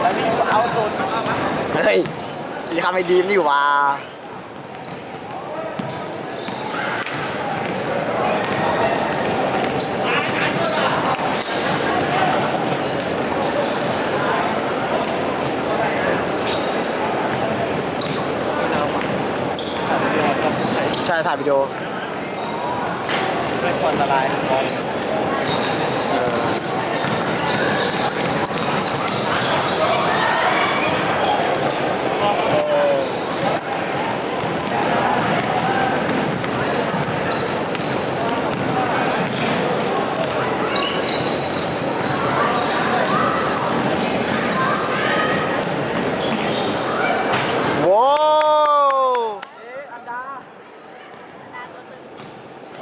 แล้วนี่เอาสุดเฮ้ยนี่ทำไอ้ดีมนี่ว่ะใช่ถ่ายวิดีโอ อันตรายบอล โว้ว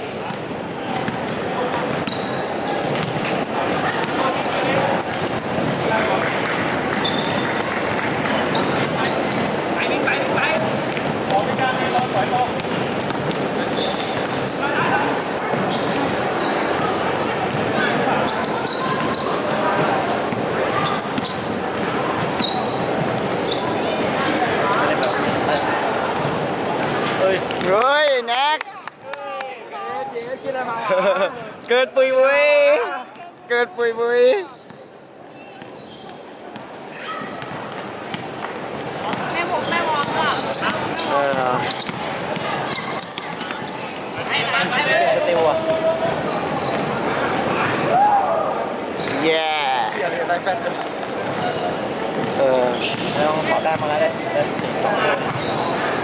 เฮ้ย เฮ้ยแน็กเกิดปุยบุยเกิดปุยบุยแม่ผมแม่วองก็เออสติวอะแย่เสียเลยได้แฟนเลยเออไม่ต้องขอได้มาแล้วได้ได้สี่สอง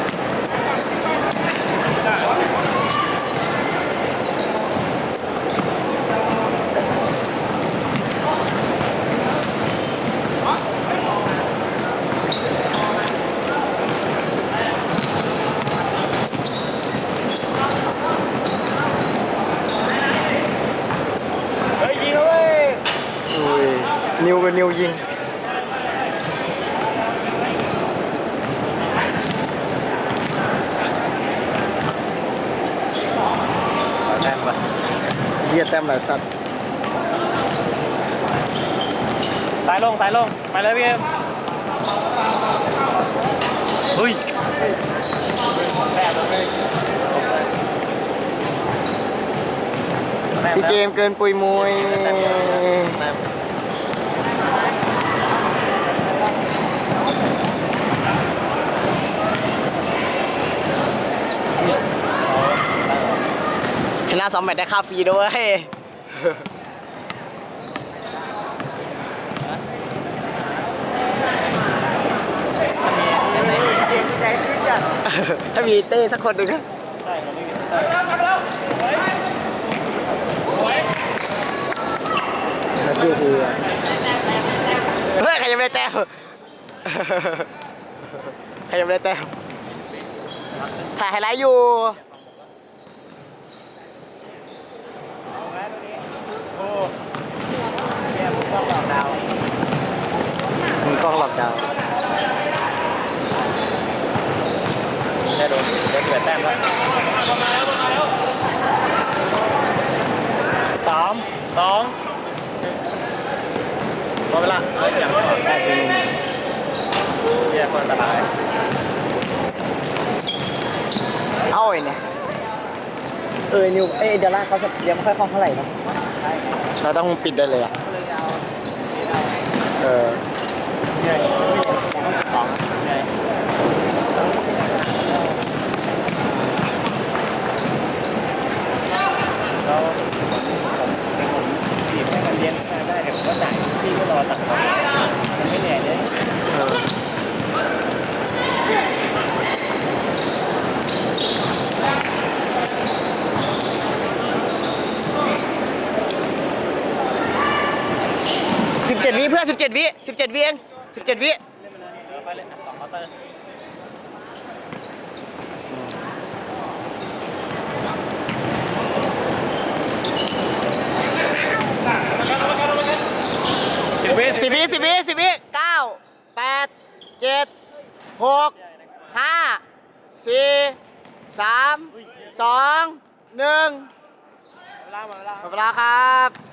เฮ้ยยิงเลยอุ้ย นิวกับนิวยิง แต้มป่ะเฮียแต้มหลายสัตว์สายลงสายลงไปเลยพี่เอ็มเฮ้ยแต้มเลยแต้มพี่เกมเกินปุยมุยแต้ม ชนะสองแมตช์ได้ค่าฟรีด้วย ถ้ามีเต้สักคนหนึ่งอะดเดียวคือ ยังไม่ได้แต้มใครยังไม่ได้แต้มถ่ายไฮไลท์อยู่มต้องกล้องหลอกดาวได้โดนได้สิบแต้มแล้วสามสอง หมดเวลาเฮ้ยอย่างได้ทีนึงเยี่ยคนอันตราย เอ้าไอ้เนี่ยเออนิวเอ้ยเดลล่าเขาจะเลี้ยงไม่ค่อยคล่องเท่าไหร่เนอะเราต้องปิดได้เลยอะ เออ เหนื่อย สอง เหนื่อยแล้วผมผมบีบให้มัน เลี้ยงได้เดี๋ยวผมก็จ่ายพี่ก็รอตัดมันไม่เหนื่อยเลยสิบเจ็ดวิเพื่อสิบเจ็ดวิสิบเจ็ดวิเองสิบเจ็ดวิ เดี๋ยวไปเลยนะ สองเคาน์เตอร์สิบวิสิบวิสิบวิสิบวิเก้าแปดเจ็ดหกห้าสี่สามสองหนึ่งเวลาหมดเวลาหมดเวลาครับ